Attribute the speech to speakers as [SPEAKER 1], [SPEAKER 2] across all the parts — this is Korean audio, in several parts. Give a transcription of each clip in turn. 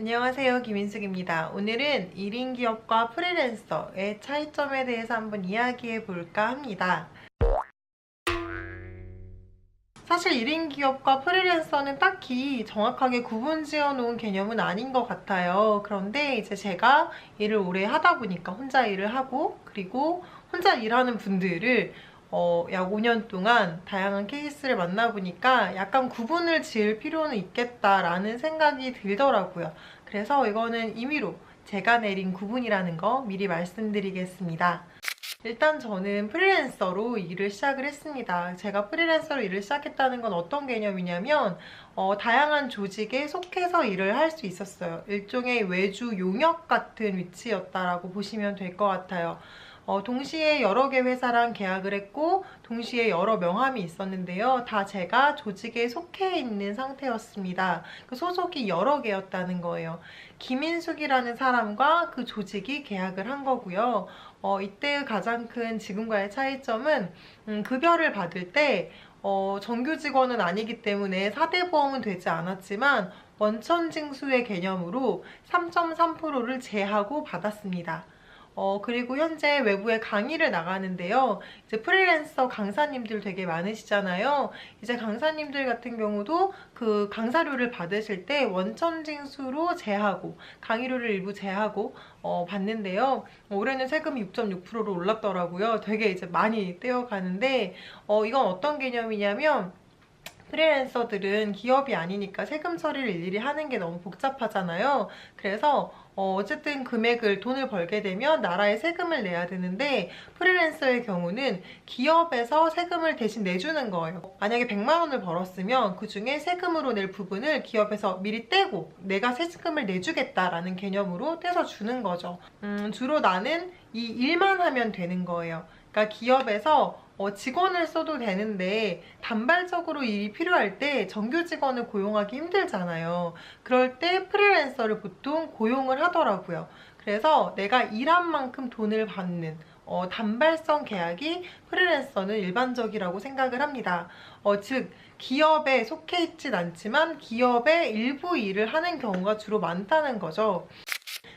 [SPEAKER 1] 안녕하세요 김인숙입니다. 오늘은 1인 기업과 프리랜서의 차이점에 대해서 한번 이야기해 볼까 합니다. 사실 1인 기업과 프리랜서는 딱히 정확하게 구분 지어 놓은 개념은 아닌 것 같아요. 그런데 이제 제가 일을 오래 하다 보니까 혼자 일을 하고 그리고 혼자 일하는 분들을 어, 약 5년 동안 다양한 케이스를 만나보니까 약간 구분을 지을 필요는 있겠다라는 생각이 들더라고요. 그래서 이거는 임의로 제가 내린 구분이라는 거 미리 말씀드리겠습니다. 일단 저는 프리랜서로 일을 시작을 했습니다. 제가 프리랜서로 일을 시작했다는 건 어떤 개념이냐면 어, 다양한 조직에 속해서 일을 할 수 있었어요. 일종의 외주 용역 같은 위치였다라고 보시면 될 것 같아요. 어, 동시에 여러 개 회사랑 계약을 했고 동시에 여러 명함이 있었는데요. 다 제가 조직에 속해 있는 상태였습니다. 그 소속이 여러 개였다는 거예요. 김인숙이라는 사람과 그 조직이 계약을 한 거고요. 어, 이때 가장 큰 지금과의 차이점은 음, 급여를 받을 때 어, 정규 직원은 아니기 때문에 4대 보험은 되지 않았지만 원천 징수의 개념으로 3.3%를 제하고 받았습니다. 어, 그리고 현재 외부에 강의를 나가는데요. 이제 프리랜서 강사님들 되게 많으시잖아요. 이제 강사님들 같은 경우도 그 강사료를 받으실 때 원천징수로 제하고 강의료를 일부 제하고 어, 받는데요. 올해는 세금이 6.6%로 올랐더라고요. 되게 이제 많이 떼어가는데 어, 이건 어떤 개념이냐면 프리랜서들은 기업이 아니니까 세금 처리를 일일이 하는 게 너무 복잡하잖아요. 그래서 어, 쨌든 금액을 돈을 벌게 되면 나라에 세금을 내야 되는데 프리랜서의 경우는 기업에서 세금을 대신 내주는 거예요. 만약에 100만 원을 벌었으면 그 중에 세금으로 낼 부분을 기업에서 미리 떼고 내가 세금을 내주겠다라는 개념으로 떼서 주는 거죠. 음, 주로 나는 이 일만 하면 되는 거예요. 그러니까 기업에서 어, 직원을 써도 되는데 단발적으로 일이 필요할 때 정규 직원을 고용하기 힘들잖아요. 그럴 때 프리랜서를 보통 고용을 하더라고요. 그래서 내가 일한 만큼 돈을 받는 어, 단발성 계약이 프리랜서는 일반적이라고 생각을 합니다. 어, 즉 기업에 속해 있진 않지만 기업의 일부 일을 하는 경우가 주로 많다는 거죠.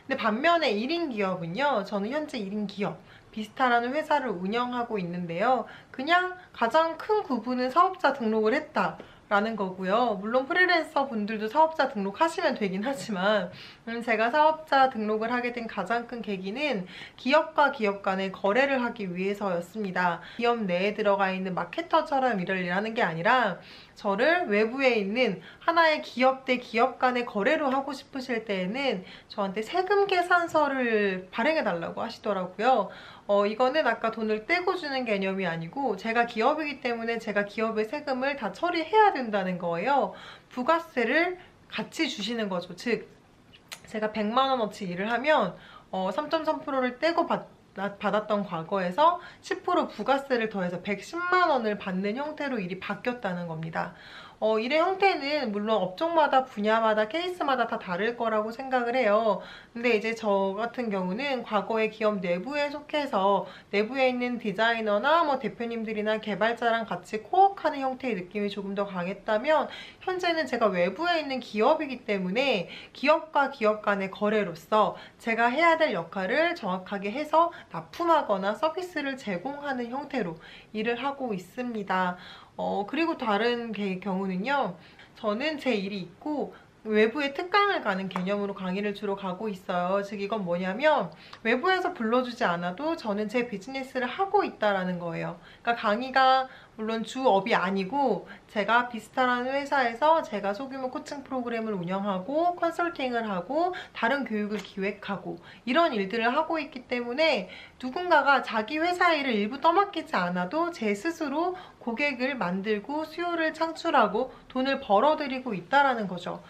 [SPEAKER 1] 근데 반면에 1인 기업은요. 저는 현재 1인 기업 비스타라는 회사를 운영하고 있는데요. 그냥 가장 큰 구분은 사업자 등록을 했다. 라는 거고요. 물론 프리랜서 분들도 사업자 등록하시면 되긴 하지만 음, 제가 사업자 등록을 하게 된 가장 큰 계기는 기업과 기업 간의 거래를 하기 위해서였습니다. 기업 내에 들어가 있는 마케터처럼 일을 일하는 게 아니라 저를 외부에 있는 하나의 기업 대 기업 간의 거래로 하고 싶으실 때에는 저한테 세금 계산서를 발행해 달라고 하시더라고요. 어, 이거는 아까 돈을 떼고 주는 개념이 아니고 제가 기업이기 때문에 제가 기업의 세금을 다 처리해야 된다는 거예요. 부가세를 같이 주시는 거죠. 즉 제가 100만 원어치 일을 하면 어, 3.3%를 떼고 받, 받았던 과거에서 10% 부가세를 더해서 110만 원을 받는 형태로 일이 바뀌었다는 겁니다. 어, 일의 형태는 물론 업종마다 분야마다 케이스마다 다 다를 거라고 생각을 해요. 근데 이제 저 같은 경우는 과거에 기업 내부에 속해서 내부에 있는 디자이너나 뭐 대표님들이나 개발자랑 같이 코워크하는 형태의 느낌이 조금 더 강했다면 현재는 제가 외부에 있는 기업이기 때문에 기업과 기업 간의 거래로서 제가 해야 될 역할을 정확하게 해서 납품하거나 서비스를 제공하는 형태로 일을 하고 있습니다. 어, 그리고 다른 경우는요. 저는 제 일이 있고 외부에 특강을 가는 개념으로 강의를 주로 가고 있어요. 즉 이건 뭐냐면 외부에서 불러주지 않아도 저는 제 비즈니스를 하고 있다라는 거예요. 그러니까 강의가 물론 주업이 아니고 제가 비스타라는 회사에서 제가 소규모 코칭 프로그램을 운영하고 컨설팅을 하고 다른 교육을 기획하고 이런 일들을 하고 있기 때문에 누군가가 자기 회사 일을 일부 떠맡기지 않아도 제 스스로 고객을 만들고 수요를 창출하고 돈을 벌어들이고 있다라는 거죠.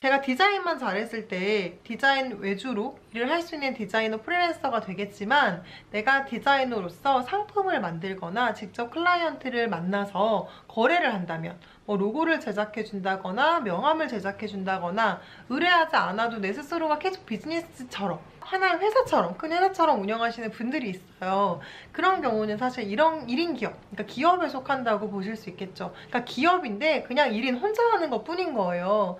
[SPEAKER 1] 제가 디자인만 잘했을 때 디자인 외주로 일을 할 수 있는 디자이너 프리랜서가 되겠지만 내가 디자이너로서 상품을 만들거나 직접 클라이언트를 만나서 거래를 한다면 뭐 로고를 제작해 준다거나 명함을 제작해 준다거나 의뢰하지 않아도 내 스스로가 계속 비즈니스처럼 하나의 회사처럼 큰 회사처럼 운영하시는 분들이 있어요. 그런 경우는 사실 이런 1인 기업, 그러니까 기업에 속한다고 보실 수 있겠죠. 그러니까 기업인데 그냥 1인 혼자 하는 것 뿐인 거예요.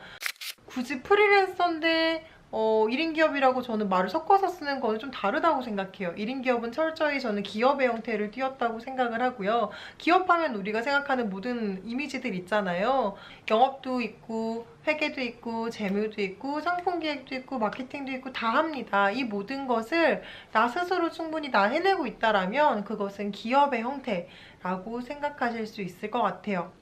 [SPEAKER 1] 굳이 프리랜서인데 어, 1인 기업이라고 저는 말을 섞어서 쓰는 거는 좀 다르다고 생각해요. 1인 기업은 철저히 저는 기업의 형태를 띄었다고 생각을 하고요. 기업하면 우리가 생각하는 모든 이미지들 있잖아요. 영업도 있고, 회계도 있고, 재무도 있고, 상품 기획도 있고, 마케팅도 있고, 다 합니다. 이 모든 것을 나 스스로 충분히 다 해내고 있다라면 그것은 기업의 형태라고 생각하실 수 있을 것 같아요.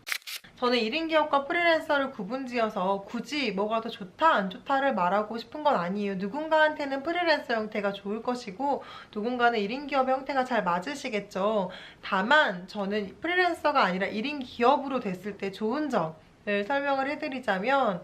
[SPEAKER 1] 저는 1인 기업과 프리랜서를 구분지어서 굳이 뭐가 더 좋다, 안 좋다를 말하고 싶은 건 아니에요. 누군가한테는 프리랜서 형태가 좋을 것이고, 누군가는 1인 기업 형태가 잘 맞으시겠죠. 다만, 저는 프리랜서가 아니라 1인 기업으로 됐을 때 좋은 점을 설명을 해드리자면,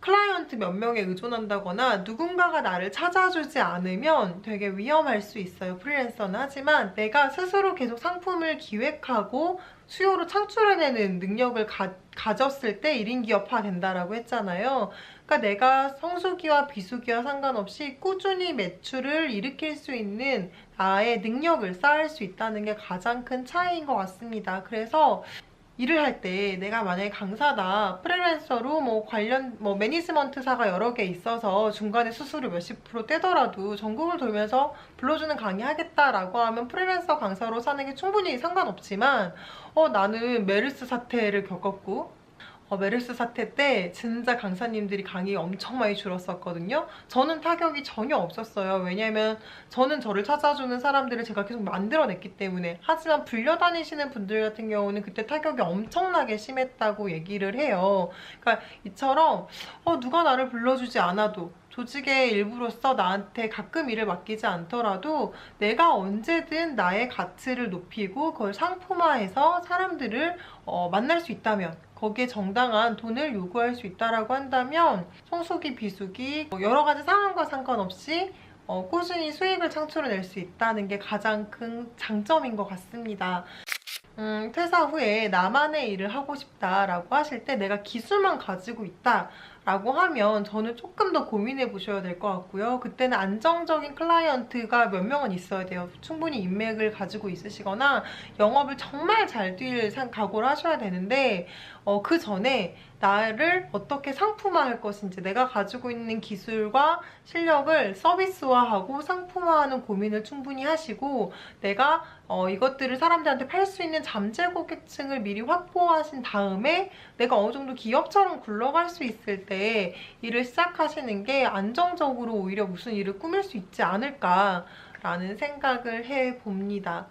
[SPEAKER 1] 클라이언트 몇 명에 의존한다거나 누군가가 나를 찾아주지 않으면 되게 위험할 수 있어요. 프리랜서는 하지만 내가 스스로 계속 상품을 기획하고 수요로 창출해내는 능력을 가, 가졌을 때 1인 기업화 된다라고 했잖아요. 그러니까 내가 성수기와 비수기와 상관없이 꾸준히 매출을 일으킬 수 있는 나의 능력을 쌓을 수 있다는 게 가장 큰 차이인 것 같습니다. 그래서 일을 할 때 내가 만약에 강사다 프리랜서로 뭐 관련 뭐 매니지먼트사가 여러 개 있어서 중간에 수수료 몇십 프로 떼더라도 전국을 돌면서 불러주는 강의 하겠다라고 하면 프리랜서 강사로 사는 게 충분히 상관없지만 어 나는 메르스 사태를 겪었고 어, 메르스 사태 때 진짜 강사님들이 강의 엄청 많이 줄었었거든요. 저는 타격이 전혀 없었어요. 왜냐면 저는 저를 찾아주는 사람들을 제가 계속 만들어냈기 때문에. 하지만 불려다니시는 분들 같은 경우는 그때 타격이 엄청나게 심했다고 얘기를 해요. 그러니까 이처럼 어, 누가 나를 불러주지 않아도 조직의 일부로서 나한테 가끔 일을 맡기지 않더라도 내가 언제든 나의 가치를 높이고 그걸 상품화해서 사람들을 어, 만날 수 있다면 거기에 정당한 돈을 요구할 수 있다라고 한다면 성수기, 비수기 뭐 여러 가지 상황과 상관없이 어, 꾸준히 수익을 창출해낼 수 있다는 게 가장 큰 장점인 것 같습니다. 음, 퇴사 후에 나만의 일을 하고 싶다라고 하실 때 내가 기술만 가지고 있다 라고 하면 저는 조금 더 고민해 보셔야 될 것 같고요. 그때는 안정적인 클라이언트가 몇 명은 있어야 돼요. 충분히 인맥을 가지고 있으시거나 영업을 정말 잘 뛸 각오를 하셔야 되는데 어, 그 전에 나를 어떻게 상품화할 것인지 내가 가지고 있는 기술과 실력을 서비스화하고 상품화하는 고민을 충분히 하시고 내가 어, 이것들을 사람들한테 팔 수 있는 잠재 고객층을 미리 확보하신 다음에 내가 어느 정도 기업처럼 굴러갈 수 있을 때 일을 시작하시는 게 안정적으로 오히려 무슨 일을 꾸밀 수 있지 않을까라는 생각을 해봅니다.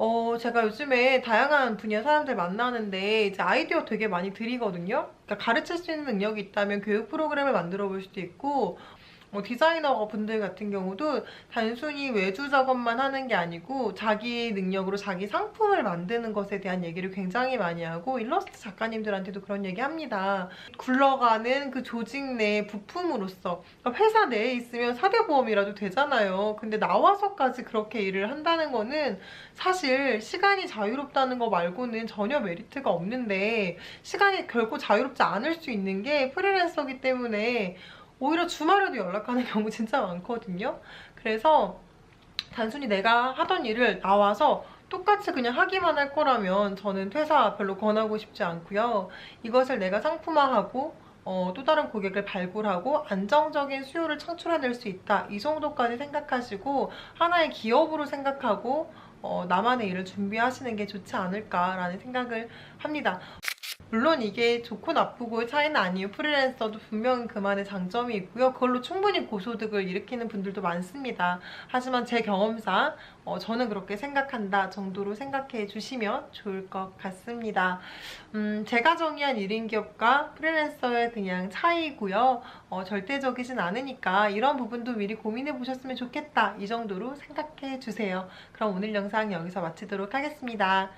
[SPEAKER 1] 어, 제가 요즘에 다양한 분야 사람들 만나는데 이제 아이디어 되게 많이 드리거든요. 그러니까 가르칠 수 있는 능력이 있다면 교육 프로그램을 만들어 볼 수도 있고 뭐 디자이너 분들 같은 경우도 단순히 외주 작업만 하는 게 아니고 자기 능력으로 자기 상품을 만드는 것에 대한 얘기를 굉장히 많이 하고 일러스트 작가님들한테도 그런 얘기 합니다. 굴러가는 그 조직 내 부품으로서 그러니까 회사 내에 있으면 사대보험이라도 되잖아요. 근데 나와서까지 그렇게 일을 한다는 거는 사실 시간이 자유롭다는 거 말고는 전혀 메리트가 없는데 시간이 결코 자유롭지 않을 수 있는 게 프리랜서기 때문에 오히려 주말에도 연락하는 경우 진짜 많거든요. 그래서 단순히 내가 하던 일을 나와서 똑같이 그냥 하기만 할 거라면 저는 퇴사 별로 권하고 싶지 않고요. 이것을 내가 상품화하고 어, 또 다른 고객을 발굴하고 안정적인 수요를 창출해낼 수 있다. 이 정도까지 생각하시고 하나의 기업으로 생각하고 어, 나만의 일을 준비하시는 게 좋지 않을까라는 생각을 합니다. 물론 이게 좋고 나쁘고 차이는 아니에요. 프리랜서도 분명히 그만의 장점이 있고요. 그걸로 충분히 고소득을 일으키는 분들도 많습니다. 하지만 제 경험상 어, 저는 그렇게 생각한다 정도로 생각해 주시면 좋을 것 같습니다. 음, 제가 정의한 1인 기업과 프리랜서의 그냥 차이고요. 어, 절대적이진 않으니까 이런 부분도 미리 고민해 보셨으면 좋겠다. 이 정도로 생각해 주세요. 그럼 오늘 영상 여기서 마치도록 하겠습니다.